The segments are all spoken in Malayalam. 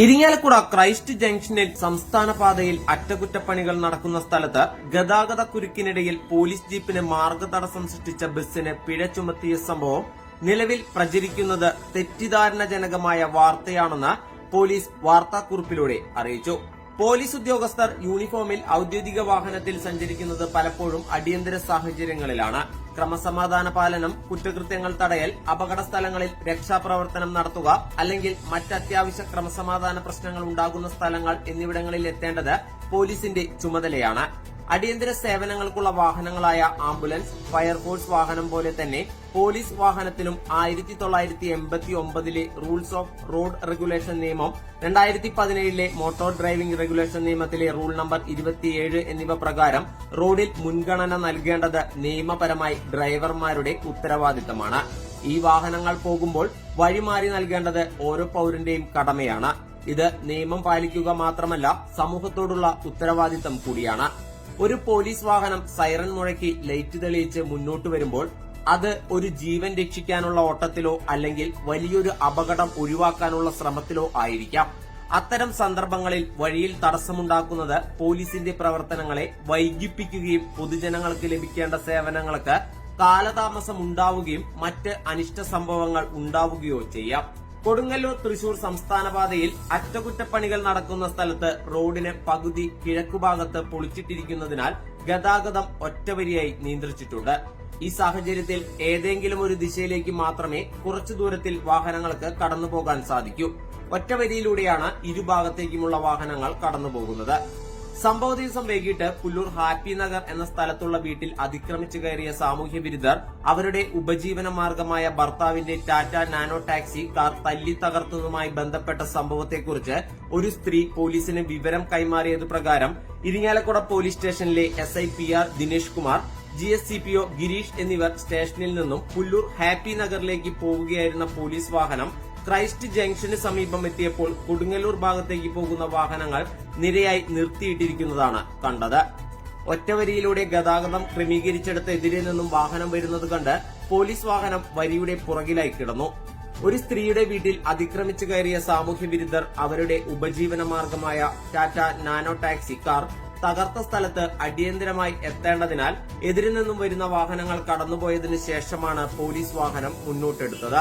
ഇരിങ്ങാലക്കുട ക്രൈസ്റ്റ് ജംഗ്ഷനിൽ സംസ്ഥാന പാതയിൽ അറ്റകുറ്റപ്പണികൾ നടക്കുന്ന സ്ഥലത്ത് ഗതാഗത കുരുക്കിനിടയിൽ പോലീസ് ജീപ്പിന് മാർഗതടസ്സം സൃഷ്ടിച്ച ബസ്സിന് പിഴ ചുമത്തിയ സംഭവം നിലവിൽ പ്രചരിക്കുന്നത് തെറ്റിദ്ധാരണജനകമായ വാർത്തയാണെന്ന് പോലീസ് വാർത്താക്കുറിപ്പിലൂടെ അറിയിച്ചു. പോലീസ് ഉദ്യോഗസ്ഥർ യൂണിഫോമിൽ ഔദ്യോഗിക വാഹനത്തിൽ സഞ്ചരിക്കുന്നത് പലപ്പോഴും അടിയന്തര സാഹചര്യങ്ങളിലാണ്. ക്രമസമാധാന പാലനം കുറ്റകൃത്യങ്ങൾ തടയൽ അപകട സ്ഥലങ്ങളിൽ രക്ഷാപ്രവർത്തനം നടത്തുക അല്ലെങ്കിൽ മറ്റ് അത്യാവശ്യ ക്രമസമാധാന പ്രശ്നങ്ങൾ ഉണ്ടാകുന്ന സ്ഥലങ്ങൾ എന്നിവിടങ്ങളിൽ എത്തേണ്ടത് പോലീസിന്റെ ചുമതലയാണ്. അടിയന്തര സേവനങ്ങൾക്കുള്ള വാഹനങ്ങളായ ആംബുലൻസ് ഫയർഫോഴ്സ് വാഹനം പോലെ തന്നെ പോലീസ് വാഹനത്തിലും ആയിരത്തി തൊള്ളായിരത്തി എൺപത്തി ഒമ്പതിലെ റൂൾസ് ഓഫ് റോഡ് റെഗുലേഷൻ നിയമം രണ്ടായിരത്തി പതിനേഴിലെ മോട്ടോർ ഡ്രൈവിംഗ് റെഗുലേഷൻ നിയമത്തിലെ റൂൾ നമ്പർ ഇരുപത്തിയേഴ് എന്നിവ പ്രകാരം റോഡിൽ മുൻഗണന നൽകേണ്ടത് നിയമപരമായി ഡ്രൈവർമാരുടെ ഉത്തരവാദിത്തമാണ്. ഈ വാഹനങ്ങൾ പോകുമ്പോൾ വഴിമാറി നൽകേണ്ടത് ഓരോ പൌരന്റെയും കടമയാണ്. ഇത് നിയമം പാലിക്കുക മാത്രമല്ല സമൂഹത്തോടുള്ള ഉത്തരവാദിത്തം കൂടിയാണ്. ഒരു പോലീസ് വാഹനം സൈറൺ മുഴക്കി ലൈറ്റ് തെളിയിച്ച് മുന്നോട്ട് വരുമ്പോൾ അത് ഒരു ജീവൻ രക്ഷിക്കാനുള്ള ഓട്ടത്തിലോ അല്ലെങ്കിൽ വലിയൊരു അപകടം ഒഴിവാക്കാനുള്ള ശ്രമത്തിലോ ആയിരിക്കാം. അത്തരം സന്ദർഭങ്ങളിൽ വഴിയിൽ തടസ്സമുണ്ടാക്കുന്നത് പോലീസിന്റെ പ്രവർത്തനങ്ങളെ വൈകിപ്പിക്കുകയും പൊതുജനങ്ങൾക്ക് ലഭിക്കേണ്ട സേവനങ്ങൾക്ക് കാലതാമസം ഉണ്ടാവുകയും മറ്റ് അനിഷ്ട സംഭവങ്ങൾ ഉണ്ടാവുകയോ ചെയ്യാം. കൊടുങ്ങല്ലൂർ തൃശൂർ സംസ്ഥാന പാതയിൽ അറ്റകുറ്റപ്പണികൾ നടക്കുന്ന സ്ഥലത്ത് റോഡിന് പകുതി കിഴക്കുഭാഗത്ത് പൊളിച്ചിട്ടിരിക്കുന്നതിനാൽ ഗതാഗതം ഒറ്റവരിയായി നിയന്ത്രിച്ചിട്ടുണ്ട്. ഈ സാഹചര്യത്തിൽ ഏതെങ്കിലും ഒരു ദിശയിലേക്ക് മാത്രമേ കുറച്ചു ദൂരത്തിൽ വാഹനങ്ങൾക്ക് കടന്നുപോകാൻ സാധിക്കൂ. ഒറ്റവരിയിലൂടെയാണ് ഇരുഭാഗത്തേക്കുമുള്ള വാഹനങ്ങൾ കടന്നുപോകുന്നത്. സംഭവ ദിവസം വൈകിട്ട് പുല്ലൂർ ഹാപ്പി നഗർ എന്ന സ്ഥലത്തുള്ള വീട്ടിൽ അതിക്രമിച്ചു കയറിയ സാമൂഹ്യ വിരുദ്ധർ അവരുടെ ഉപജീവന മാർഗമായ ഭർത്താവിന്റെ ടാറ്റ നാനോ ടാക്സി കാർ തല്ലി തകർത്തതുമായി ബന്ധപ്പെട്ട സംഭവത്തെക്കുറിച്ച് ഒരു സ്ത്രീ പോലീസിന് വിവരം കൈമാറിയത് പ്രകാരം ഇരിങ്ങാലക്കുട പോലീസ് സ്റ്റേഷനിലെ S I P R Dinesh Kumar G S C P O Girish എന്നിവർ സ്റ്റേഷനിൽ നിന്നും പുല്ലൂർ ഹാപ്പി നഗറിലേക്ക് പോവുകയായിരുന്ന പോലീസ് വാഹനം ക്രൈസ്റ്റ് ജംഗ്ഷന് സമീപം എത്തിയപ്പോൾ കൊടുങ്ങല്ലൂർ ഭാഗത്തേക്ക് പോകുന്ന വാഹനങ്ങൾ നിരയായി നിർത്തിയിട്ടിരിക്കുന്നതാണ് കണ്ടത്. ഒറ്റവരിയിലൂടെ ഗതാഗതം ക്രമീകരിച്ചെടുത്ത് എതിരെ നിന്നും വാഹനം വരുന്നത് കണ്ട് പോലീസ് വാഹനം വരിയുടെ പുറകിലായി കിടന്നു. ഒരു സ്ത്രീയുടെ വീട്ടിൽ അതിക്രമിച്ചു കയറിയ സാമൂഹ്യ വിരുദ്ധർ അവരുടെ ഉപജീവന മാർഗമായ ടാറ്റ നാനോ ടാക്സി കാർ തകർത്ത സ്ഥലത്ത് അടിയന്തരമായി എത്തേണ്ടതിനാൽ എതിരിൽ നിന്നും വരുന്ന വാഹനങ്ങൾ കടന്നുപോയതിനു ശേഷമാണ് പോലീസ് വാഹനം മുന്നോട്ടെടുത്തത്.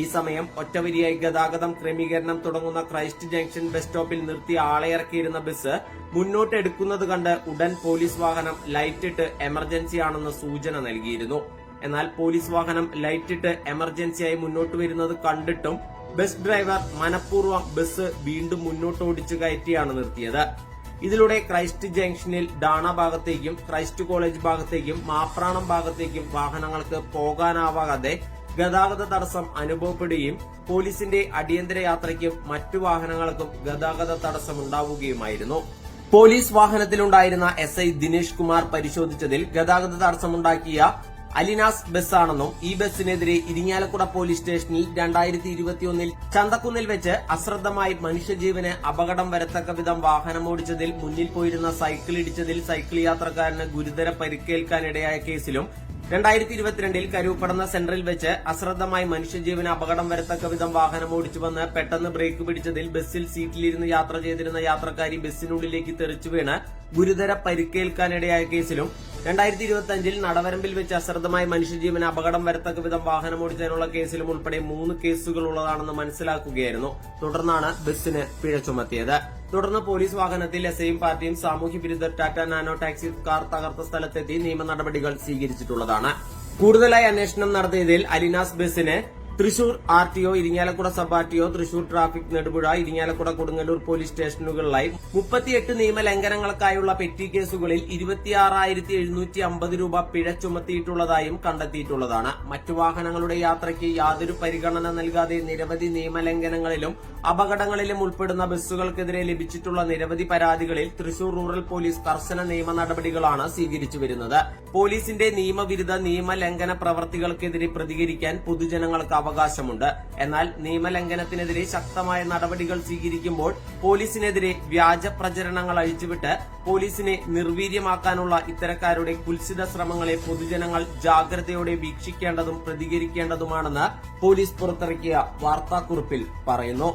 ഈ സമയം ഒറ്റവരിയായി ഗതാഗതം ക്രമീകരണം തുടങ്ങുന്ന ക്രൈസ്റ്റ് ജംഗ്ഷൻ ബസ് സ്റ്റോപ്പിൽ നിർത്തി ആളെ ഇറക്കിയിരുന്ന ബസ് മുന്നോട്ട് എടുക്കുന്നത് കണ്ട് ഉടൻ പോലീസ് വാഹനം ലൈറ്റിട്ട് എമർജൻസി ആണെന്ന് സൂചന നൽകിയിരുന്നു. എന്നാൽ പോലീസ് വാഹനം ലൈറ്റിട്ട് എമർജൻസിയായി മുന്നോട്ട് വരുന്നത് കണ്ടിട്ടും ബസ് ഡ്രൈവർ മനഃപൂർവം ബസ് വീണ്ടും മുന്നോട്ട് ഓടിച്ചു കയറ്റിയാണ് നിർത്തിയത്. ഇതിലൂടെ ക്രൈസ്റ്റ് ജംഗ്ഷനിൽ ഡാണ ഭാഗത്തേക്കും ക്രൈസ്റ്റ് കോളേജ് ഭാഗത്തേക്കും മാപ്രാണം ഭാഗത്തേക്കും വാഹനങ്ങൾക്ക് പോകാനാവാതെ ഗതാഗത തടസ്സം അനുഭവപ്പെടുകയും പോലീസിന്റെ അടിയന്തര യാത്രയ്ക്കും മറ്റു വാഹനങ്ങൾക്കും ഗതാഗത തടസ്സം ഉണ്ടാവുകയുമായിരുന്നു. പോലീസ് വാഹനത്തിലുണ്ടായിരുന്ന എസ് ഐ ദിനേഷ് കുമാർ പരിശോധിച്ചതിൽ ഗതാഗത തടസ്സമുണ്ടാക്കിയ അലിനാസ് ബസ്സാണെന്നും ഈ ബസ്സിനെതിരെ ഇരിങ്ങാലക്കുട പോലീസ് സ്റ്റേഷനിൽ രണ്ടായിരത്തി ഇരുപത്തിയൊന്നിൽ ചന്തക്കുന്നിൽ വെച്ച് അശ്രദ്ധമായി മനുഷ്യജീവന് അപകടം വരത്തക്ക വിധം വാഹനമോടിച്ചതിൽ മുന്നിൽ പോയിരുന്ന സൈക്കിൾ ഇടിച്ചതിൽ സൈക്കിൾ യാത്രക്കാരന് ഗുരുതര പരിക്കേൽക്കാനിടയായ കേസിലും രണ്ടായിരത്തി ഇരുപത്തിരണ്ടിൽ കരൂപ്പടന്ന സെന്ററിൽ വെച്ച് അശ്രദ്ധമായി മനുഷ്യജീവന് അപകടം വരത്തക്ക വിധം വാഹനം ഓടിച്ചു വന്ന് പെട്ടെന്ന് ബ്രേക്ക് പിടിച്ചതിൽ ബസ്സിൽ സീറ്റിലിരുന്ന് യാത്ര ചെയ്തിരുന്ന യാത്രക്കാരി ബസ്സിനുള്ളിലേക്ക് തെറിച്ചു വീണ് ഗുരുതര പരിക്കേൽക്കാനിടയായ കേസിലും രണ്ടായിരത്തി ഇരുപത്തി അഞ്ചിൽ നടവരമ്പിൽ വെച്ച് അശ്രദ്ധമായി മനുഷ്യജീവന് അപകടം വരത്തക്ക വിധം വാഹനം ഓടിച്ചതിനുള്ള കേസിലും ഉൾപ്പെടെ മൂന്ന് കേസുകൾ ഉള്ളതാണെന്ന് മനസ്സിലാക്കുകയായിരുന്നു. തുടർന്നാണ് ബസ്സിന് പിഴ ചുമത്തിയത്. തുടർന്ന് പോലീസ് വാഹനത്തിൽ എസ് ഐയും പാർട്ടിയും സാമൂഹ്യ വിരുദ്ധർ ടാറ്റ നാനോ ടാക്സി കാർ തകർത്ത സ്ഥലത്തെത്തി നിയമ നടപടികൾ സ്വീകരിച്ചിട്ടുള്ളതാണ്. കൂടുതലായി അന്വേഷണം നടത്തിയതിൽ അലിനാസ് ബസ്സിന് Thrissur R T O Irinjalakuda sub R T O Thrissur traffic Nedupuzha Irinjalakuda Kodungallur police സ്റ്റേഷനുകളിലായി മുപ്പത്തിയെട്ട് നിയമലംഘനങ്ങൾക്കായുള്ള പെറ്റി കേസുകളിൽ ഇരുപത്തിയാറായിരത്തി എഴുന്നൂറ്റി അമ്പത് രൂപ പിഴ ചുമത്തിയിട്ടുള്ളതായും കണ്ടെത്തിയിട്ടുള്ളതാണ്. മറ്റു വാഹനങ്ങളുടെ യാത്രയ്ക്ക് യാതൊരു പരിഗണന നൽകാതെ നിരവധി നിയമലംഘനങ്ങളിലും അപകടങ്ങളിലും ഉൾപ്പെടുന്ന ബസ്സുകൾക്കെതിരെ ലഭിച്ചിട്ടുള്ള നിരവധി പരാതികളിൽ തൃശൂർ റൂറൽ പോലീസ് കർശന നിയമ നടപടികളാണ് സ്വീകരിച്ചു വരുന്നത്. പോലീസിന്റെ നിയമവിരുദ്ധ നിയമലംഘന പ്രവർത്തികൾക്കെതിരെ പ്രതികരിക്കാൻ പൊതുജനങ്ങൾക്ക് അവകാശമുണ്ട്. എന്നാൽ നിയമലംഘനത്തിനെതിരെ ശക്തമായ നടപടികൾ സ്വീകരിക്കുമ്പോൾ പോലീസിനെതിരെ വ്യാജ പ്രചരണങ്ങൾ അഴിച്ചുവിട്ട് പോലീസിനെ നിർവീര്യമാക്കാനുള്ള ഇത്തരക്കാരുടെ കുൽസിത ശ്രമങ്ങളെ പൊതുജനങ്ങൾ ജാഗ്രതയോടെ വീക്ഷിക്കേണ്ടതും പ്രതികരിക്കേണ്ടതുമാണെന്ന് പോലീസ് പുറത്തിറക്കിയ വാർത്താക്കുറിപ്പിൽ പറയുന്നു.